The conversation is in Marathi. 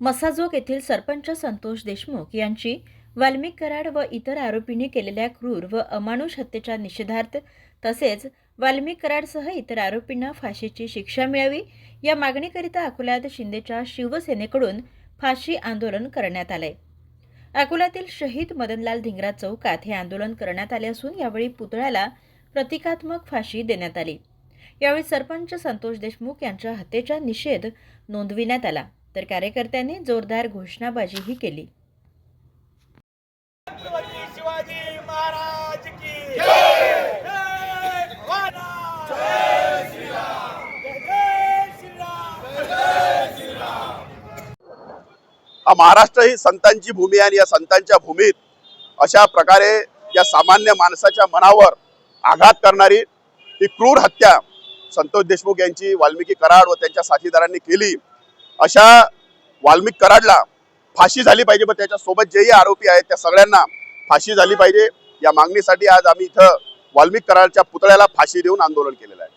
मसाजोग येथील सरपंच संतोष देशमुख यांची वाल्मिक कराड व इतर आरोपींनी केलेल्या क्रूर व अमानुष हत्येच्या निषेधार्थ तसेच वाल्मिक कराडसह इतर आरोपींना फाशीची शिक्षा मिळावी या मागणीकरिता अकोल्यात शिंदेच्या शिवसेनेकडून फाशी आंदोलन करण्यात आलंय. अकोल्यातील शहीद मदनलाल धिंगरा चौकात हे आंदोलन करण्यात आले असून यावेळी पुतळ्याला प्रतिकात्मक फाशी देण्यात आली. यावेळी सरपंच संतोष देशमुख यांच्या हत्येचा निषेध नोंदविण्यात आला. तर कार्यकर्त्यांनी जोरदार घोषणाबाजीही केली. छत्रपती शिवाजी महाराज की जय भवानी! जय श्रीराम जय श्रीराम हा महाराष्ट्र ही संतांची भूमी आणि या संतांच्या भूमीत अशा प्रकारे या सामान्य माणसाच्या मनावर आघात करणारी ही क्रूर हत्या संतोष देशमुख यांची वाल्मिकी कराड व त्यांच्या साथीदारांनी केली अशा वाल्मिक कराडला फाशी झाली पाहिजे पण त्याच्यासोबत जेही आरोपी आहेत त्या सगळ्यांना फाशी झाली पाहिजे. या मागणीसाठी आज आम्ही इथं वाल्मिक कराडच्या पुतळ्याला फाशी देऊन आंदोलन केलेलं आहे.